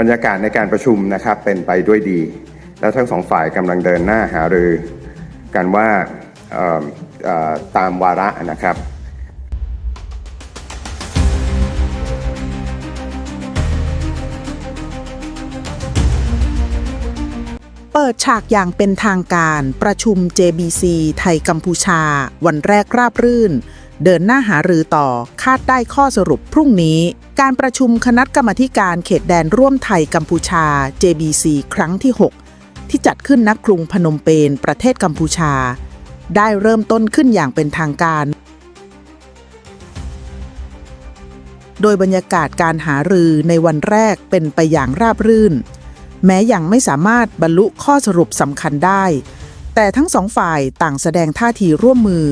บรรยากาศในการประชุมนะครับเป็นไปด้วยดี แล้วทั้งสองฝ่ายกำลังเดินหน้าหารือกันว่าตามวาระนะครับเปิดฉากอย่างเป็นทางการประชุม JBC ไทยกัมพูชา วันแรกราบรื่น เดินหน้าหารือต่อคาดได้ข้อสรุปพรุ่งนี้ การประชุมคณะกรรมธิการเขตแดนร่วมไทยกัมพูชา JBC ครั้งที่ 6 ที่จัดขึ้นณกรุงพนมเปญประเทศกัมพูชา ได้เริ่มต้นขึ้นอย่างเป็นทางการ โดยบรรยากาศการหารือในวันแรกเป็นไปอย่างราบรื่น แม้ยังไม่สามารถบรรลุข้อสรุปสำคัญได้ แต่ทั้งสองฝ่ายต่างแสดงท่าทีร่วมมือ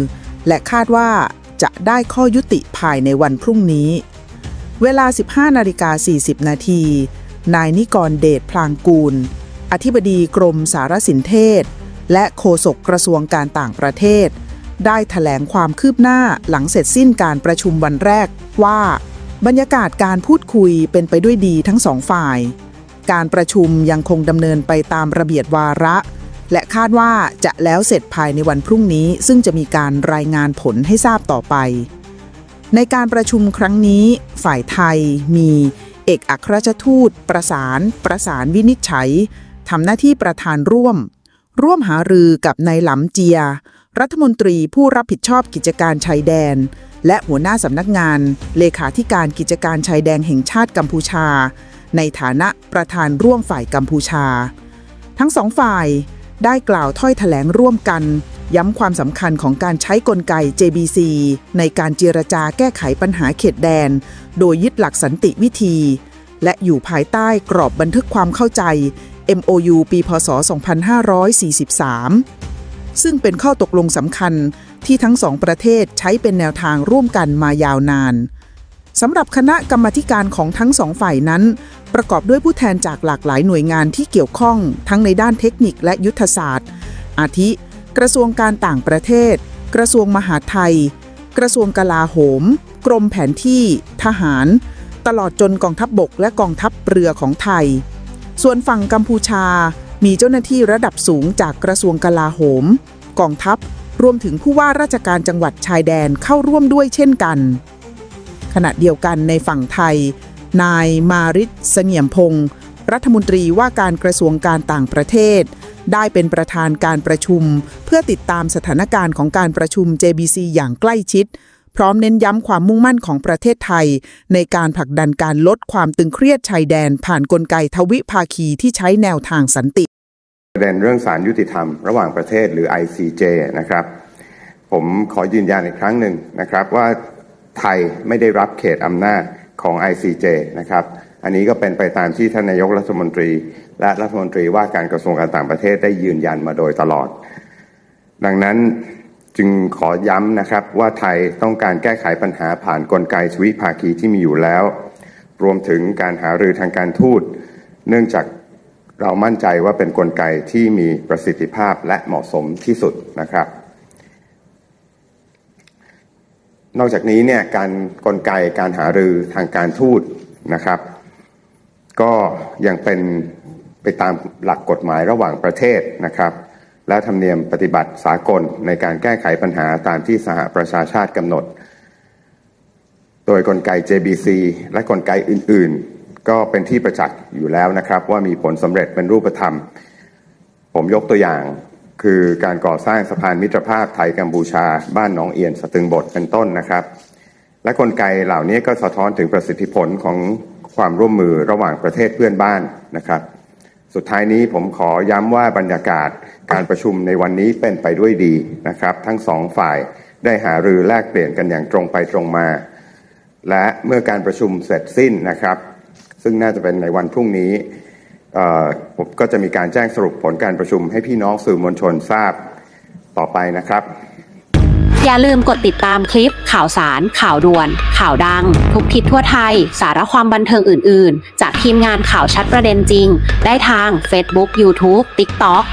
และคาดว่า จะได้ข้อยุติภายในวันพรุ่งนี้ เวลา 15นาฬิกา40 นาที นายนิกรเดชพลางกูล อธิบดีกรมสารสินเทศ และโฆษกกระทรวงการต่างประเทศ ได้ถแถลงความคืบหน้าหลังเสร็จสิ้นการประชุมวันแรกว่า บรรยากาศการพูดคุยเป็นไปด้วยดีทั้งสองฝ่าย การประชุมยังคงดำเนินไปตามระเบียบวาระ และคาดว่าจะแล้วเสร็จภายในวันพรุ่งนี้ ซึ่งจะมีการรายงานผลให้ทราบต่อไป ในการประชุมครั้งนี้ ฝ่ายไทยมีเอกอัครราชทูต ประสาน ประสานวินิจฉัยทำหน้าที่ประธานร่วม ร่วมหารือกับนายหลำเจีย รัฐมนตรีผู้รับผิดชอบกิจการชายแดน และหัวหน้าสำนักงาน เลขาธิการกิจการชายแดนแห่งชาติกัมพูชา ในฐานะประธานร่วมฝ่ายกัมพูชา ทั้งสองฝ่าย ได้กล่าวถ้อยแถลงร่วมกัน ย้ำความสำคัญของการใช้กลไก JBC ในการเจรจาแก้ไขปัญหาเขตแดน โดยยึดหลักสันติวิธี และอยู่ภายใต้กรอบบันทึกความเข้าใจ MOU ปีพศ 2543 ซึ่งเป็นข้อตกลงสำคัญที่ทั้งสองประเทศใช้เป็นแนวทางร่วมกันมายาวนาน สำหรับคณะกรรมการของทั้งสองฝ่ายนั้น ประกอบด้วยผู้แทนจากหลากหลายหน่วยงานที่เกี่ยวข้อง ทั้งในด้านเทคนิคและยุทธศาสตร์ อาทิ กระทรวงการต่างประเทศ กระทรวงมหาดไทย กระทรวงกลาโหม กรมแผนที่ ทหาร ตลอดจนกองทัพบบกและกองทัพเรือของไทย ส่วนฝั่งกัมพูชา มีเจ้าหน้าที่ระดับสูงจากกระทรวงกลาโหม กองทัพ รวมถึงผู้ว่าราชการจังหวัดชายแดนเข้าร่วมด้วยเช่นกัน ขณะเดียวกันในฝั่งไทย นายมาริศเสงี่ยมพงศ์รัฐมนตรีว่าการกระทรวงการต่างประเทศ ได้เป็นประธานการประชุม เพื่อติดตามสถานการณ์ของการประชุม JBC อย่างใกล้ชิด พร้อมเน้นย้ำความมุ่งมั่นของประเทศไทย ในการผลักดันการลดความตึงเครียดชายแดน ผ่านนกลไกทวิภาคีที่ใช้แนวทางสันติประเด็นเรื่องสารยุติธรรมระหว่างประเทศหรือ ICJ นะครับ ผมขอยืนยันอีกครั้งหนึ่งนะครับว่า ไทยไม่ได้รับเขตอำนาจของ ICJ นะครับ อันนี้ก็เป็นไปตามที่ท่านนายกรัฐมนตรี และรัฐมนตรีว่าการกระทรวงการต่างประเทศได้ยืนยันมาโดยตลอด ดังนั้นจึงขอย้ำนะครับว่าไทยต้องการแก้ไขปัญหาผ่านนกลไกสวิภาคีที่มีอยู่แล้ว รวมถึงการหารือทางการทูต เนื่องจากเรามั่นใจว่าเป็นนกลไกที่มีประสิทธิภาพและเหมาะสมที่สุดนะครับ นอกจากนี้เนี่ยการกลไกการหารือทางการทูตนะครับ ก็ยังเป็นไปตามหลักกฎหมายระหว่างประเทศนะครับ และธรรมเนียมปฏิบัติสากลในการแก้ไขปัญหาตามที่สหประชาชาติกำหนด โดยกลไก JBC และกลไกอื่น ๆ ก็เป็นที่ประจักษ์อยู่แล้วนะครับ ว่ามีผลสำเร็จเป็นรูปธรรม ผมยกตัวอย่าง คือการก่อสร้างสะพานมิตรภาพไทยกัมพูชา บ้านหนองเอียนสตึงบทเป็นต้นนะครับ และกลไกเหล่านี้ก็สะท้อนถึงประสิทธิผลของความร่วมมือระหว่างประเทศเพื่อนบ้านนะครับ สุดท้ายนี้ผมขอย้ำว่าบรรยากาศการประชุมในวันนี้เป็นไปด้วยดีนะครับ ทั้งสองฝ่ายได้หารือแลกเปลี่ยนกันอย่างตรงไปตรงมา และเมื่อการประชุมเสร็จสิ้นนะครับ ซึ่งน่าจะเป็นในวันพรุ่งนี้ ผมก็จะมีการแจ้งสรุปผลการประชุมให้พี่น้องสื่อมวลชนทราบต่อไปนะครับ อย่าลืมกดติดตามคลิป ข่าวสาร ข่าวด่วน ข่าวดัง ทุกทิศทั่วไทย สาระความบันเทิงอื่น ๆ จากทีมงานข่าวชัดประเด็นจริง ได้ทาง Facebook YouTube TikTok